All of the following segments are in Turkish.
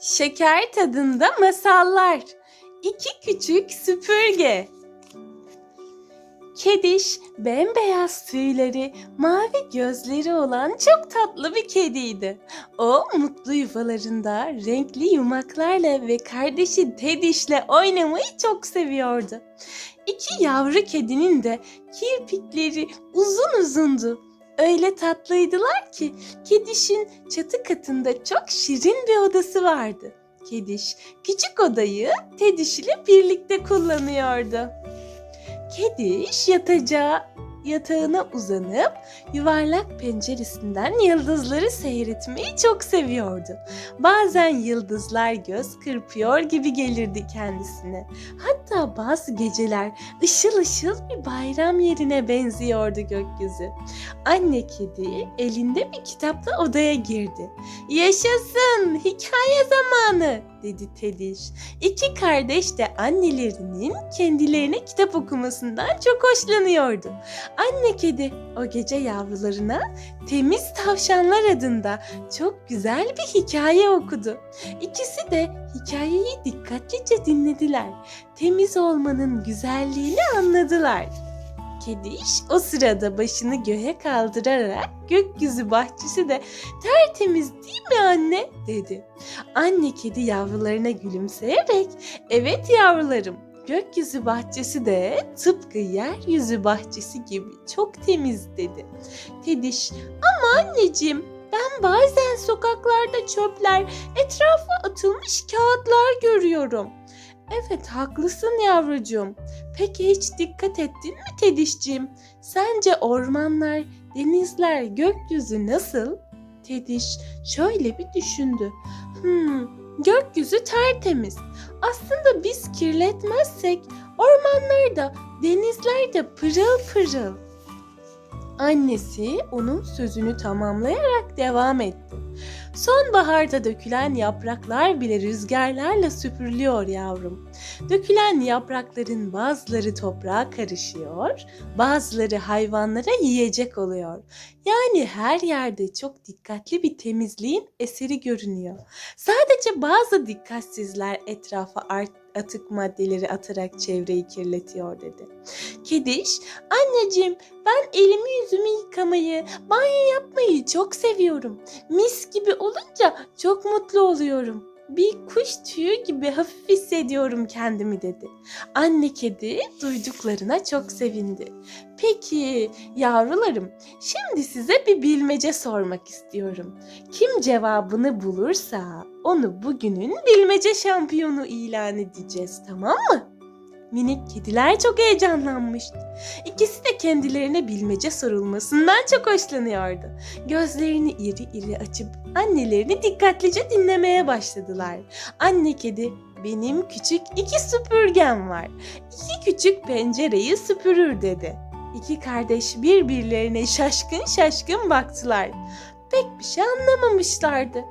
Şeker tadında masallar. İki küçük süpürge. Kediş bembeyaz tüyleri, mavi gözleri olan çok tatlı bir kediydi. O mutlu yuvalarında renkli yumaklarla ve kardeşi Tediş'le oynamayı çok seviyordu. İki yavru kedinin de kirpikleri uzun uzundu. Öyle tatlıydılar ki Kediş'in çatı katında çok şirin bir odası vardı. Kediş küçük odayı Tediş ile birlikte kullanıyordu. Kediş yatacağı yatağına uzanıp yuvarlak penceresinden yıldızları seyretmeyi çok seviyordu. Bazen yıldızlar göz kırpıyor gibi gelirdi kendisine. Hatta bazı geceler ışıl ışıl bir bayram yerine benziyordu gökyüzü. Anne kedi elinde bir kitapla odaya girdi. Yaşasın hikaye zamanı dedi Tediş. İki kardeş de annelerinin kendilerine kitap okumasından çok hoşlanıyordu. Anne kedi o gece yavrularına Temiz Tavşanlar adında çok güzel bir hikaye okudu. İkisi de hikayeyi dikkatlice dinlediler. Temiz olmanın güzelliğini anladılar. Kediş o sırada başını göğe kaldırarak gökyüzü bahçesi de tertemiz değil mi anne dedi. Anne kedi yavrularına gülümseyerek evet yavrularım gökyüzü bahçesi de tıpkı yeryüzü bahçesi gibi çok temiz dedi. Tediş ama anneciğim ben bazen sokaklarda çöpler, etrafa atılmış kağıtlar görüyorum. Evet haklısın yavrucuğum. Peki hiç dikkat ettin mi Tedişciğim? Sence ormanlar, denizler, gökyüzü nasıl? Tediş şöyle bir düşündü. Hmm, gökyüzü tertemiz. Aslında biz kirletmezsek ormanlar da, denizler de pırıl pırıl. Annesi onun sözünü tamamlayarak devam etti. Sonbaharda dökülen yapraklar bile rüzgarlarla süpürülüyor yavrum. Dökülen yaprakların bazıları toprağa karışıyor, bazıları hayvanlara yiyecek oluyor. Yani her yerde çok dikkatli bir temizliğin eseri görünüyor. Sadece bazı dikkatsizler etrafa art atık maddeleri atarak çevreyi kirletiyor dedi. Kediş, anneciğim ben elimi yüzümü yıkamayı, banyo yapmayı çok seviyorum. Mis gibi olunca çok mutlu oluyorum. Bir kuş tüyü gibi hafif hissediyorum kendimi dedi. Anne kedi duyduklarına çok sevindi. Peki yavrularım, şimdi size bir bilmece sormak istiyorum. Kim cevabını bulursa onu bugünün bilmece şampiyonu ilan edeceğiz tamam mı? Minik kediler çok heyecanlanmıştı. İkisi de kendilerine bilmece sorulmasından çok hoşlanıyordu. Gözlerini iri iri açıp annelerini dikkatlice dinlemeye başladılar. Anne kedi benim küçük iki süpürgem var. İki küçük pencereyi süpürür dedi. İki kardeş birbirlerine şaşkın şaşkın baktılar. Pek bir şey anlamamışlardı.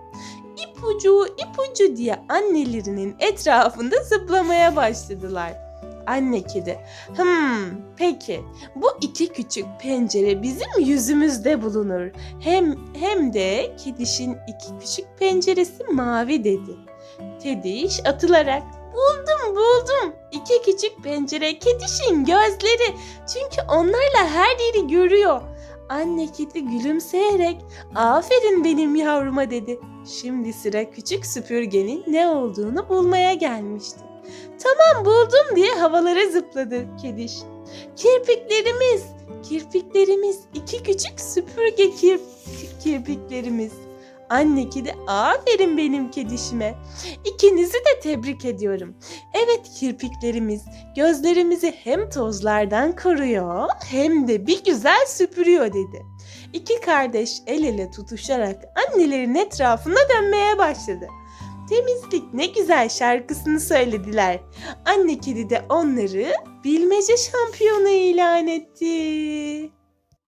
İpucu ipucu diye annelerinin etrafında zıplamaya başladılar. Anne kedi, hmm peki bu iki küçük pencere bizim yüzümüzde bulunur. Hem hem de kedişin iki küçük penceresi mavi dedi. Tediş atılarak buldum buldum. İki küçük pencere kedişin gözleri. Çünkü onlarla her yeri görüyor. Anne kedi gülümseyerek aferin benim yavruma dedi. Şimdi sıra küçük süpürgenin ne olduğunu bulmaya gelmişti. Tamam buldum diye havalara zıpladı kediş. Kirpiklerimiz, kirpiklerimiz, iki küçük süpürge kir, kirpiklerimiz. Anne kedi aferin benim kedişime. İkinizi de tebrik ediyorum. Evet kirpiklerimiz gözlerimizi hem tozlardan koruyor hem de bir güzel süpürüyor dedi. İki kardeş el ele tutuşarak annelerin etrafında dönmeye başladı. Temizlik ne güzel şarkısını söylediler. Anne kedi de onları bilmece şampiyonu ilan etti.